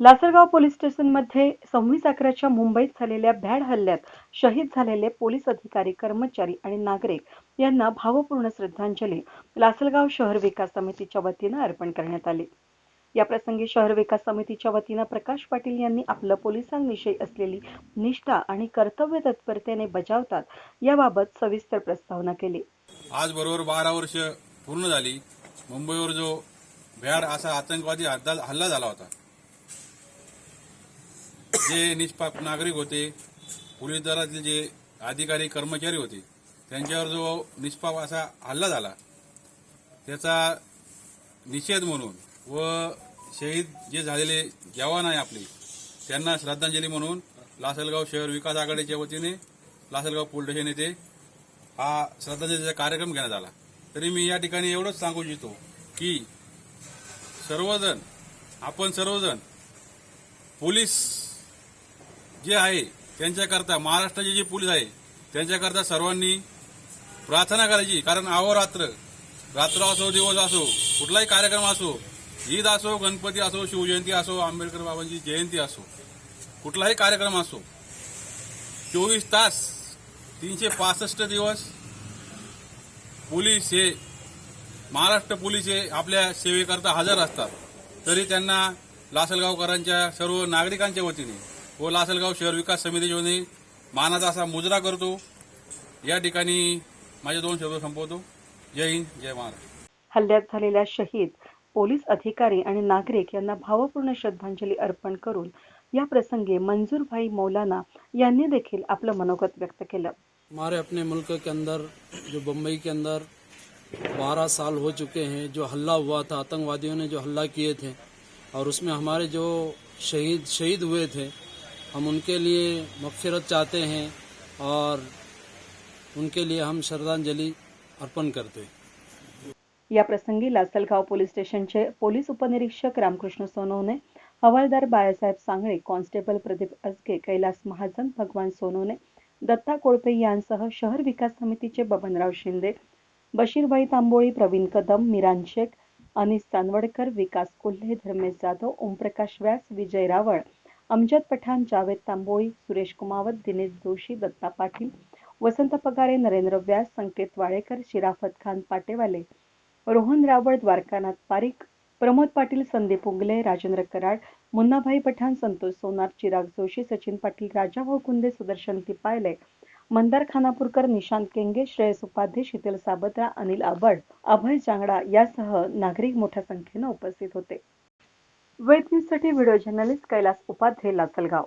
Lasalgaon police स्टेशनमध्ये सव्वीस अकराच्या मुंबईत झालेल्या भ्याड हल्ल्यात शहीद झालेले पोलीस अधिकारी कर्मचारी आणि नागरिक यांना भावपूर्ण श्रद्धांजली. लासलगाव शहर विकास समितीच्या वतीनं अर्पण करण्यात आली. या प्रसंगी शहर विकास समितीच्या वतीनं प्रकाश पाटील यांनी आपलं पोलिसांविषयी असलेली निष्ठा आणि कर्तव्य तत्परतेने बजावतात याबाबत सविस्तर प्रस्तावना केली. आज बरोबर बारा वर्ष पूर्ण झाली. मुंबईवर जो भ्याड असा आतंकवादी हल्ला झाला होता जे निष्पाप नागरिक होते पोलीस दलातील जे अधिकारी कर्मचारी होते त्यांच्यावर जो निष्पाप असा हल्ला झाला त्याचा निषेध म्हणून व शहीद जे झालेले जवान आहे आपले त्यांना श्रद्धांजली म्हणून लासलगाव शहर विकास आघाडीच्या वतीने लासलगाव पोलीस स्टेशन येथे हा श्रद्धांजलीचा कार्यक्रम घेण्यात आला. तरी मी या ठिकाणी एवढंच सांगू इच्छितो की सर्वजण आपण सर्वजण पोलीस जे आहे त्यांच्याकरता महाराष्ट्राचे जे पोलीस आहे त्यांच्याकरता सर्वांनी प्रार्थना करायची. कारण अहोरात्र रात्र असो दिवस असो कुठलाही कार्यक्रम असो ईद असो गणपती असो शिवजयंती असो आंबेडकर बाबांची जयंती असो कुठलाही कार्यक्रम असो चोवीस तास तीनशे पासष्ट दिवस पोलीस हे महाराष्ट्र पोलीस हे आपल्या सेवेकरता हजर असतात. तरी त्यांना लासलगावकरांच्या सर्व नागरिकांच्या वतीने व लासलगाव शहर विकास समितीच्या वतीने मानाचा असा मुजरा करतो. या ठिकाणी माझे दोन शब्द संपवतो. जय हिंद जय महाराष्ट्र. हल्ल्यात झालेल्या शहीद पोलीस अधिकारी आणि नागरिक यांना भावपूर्ण श्रद्धांजली अर्पण करून या प्रसंगी मंजूरभाई मौलाना यांनी देखील आपलं मनोगत व्यक्त केलं. हमारे अपने मुल्क के अंदर जो बम्बई के अंदर बारह साल हो चुके हैं जो हल्ला हुआ था आतंकवादियों ने जो हल्ला किए थे और उसमें हमारे जो शहीद शहीद हुए थे हम उनके लिए मगफिरत चाहते हैं और उनके लिए हम श्रद्धांजलि अर्पण करते हैं। या प्रसंगी लासलगाव पोलीस स्टेशनचे पोलीस उपनिरीक्षक रामकृष्ण सोनवणे हवालदार बाळासाहेब सांगळे कॉन्स्टेबल प्रदीप अजगे कैलास महाजन भगवान सोनवणे दत्ता कोळपे यांसह शहर विकास समितीचे बबनराव शिंदे बशीरभाई तांबोळी प्रवीण कदम मिरान शेख अनिस चांदवडकर विकास कोल्हे धर्मेश जाधव ओमप्रकाश व्यास विजय रावळ अमजद पठाण जावेद तांबोळी सुरेश कुमावत दिनेश जोशी दत्ता पाटील वसंत पगारे नरेंद्र व्यास संकेत वाळेकर शिराफत खान पाटेवाले रोहन रावळ द्वारकानाथ पारिक प्रमोद पाटील संदीप उंगले राजेंद्र कराड मुन्नाभाई पठाण संतोष सोनार चिराग जोशी सचिन पाटील राजाभाऊ कुंदे सुदर्शन तिपायले मंदार खानापूरकर निशांत केंगे श्रेयस उपाध्ये शीतल साबत्रा अनिल आबड अभय जांगडा यासह नागरिक मोठ्या संख्येनं उपस्थित होते. वेद न्यूजसाठी व्हिडिओ जर्नलिस्ट कैलास उपाध्ये लासलगाव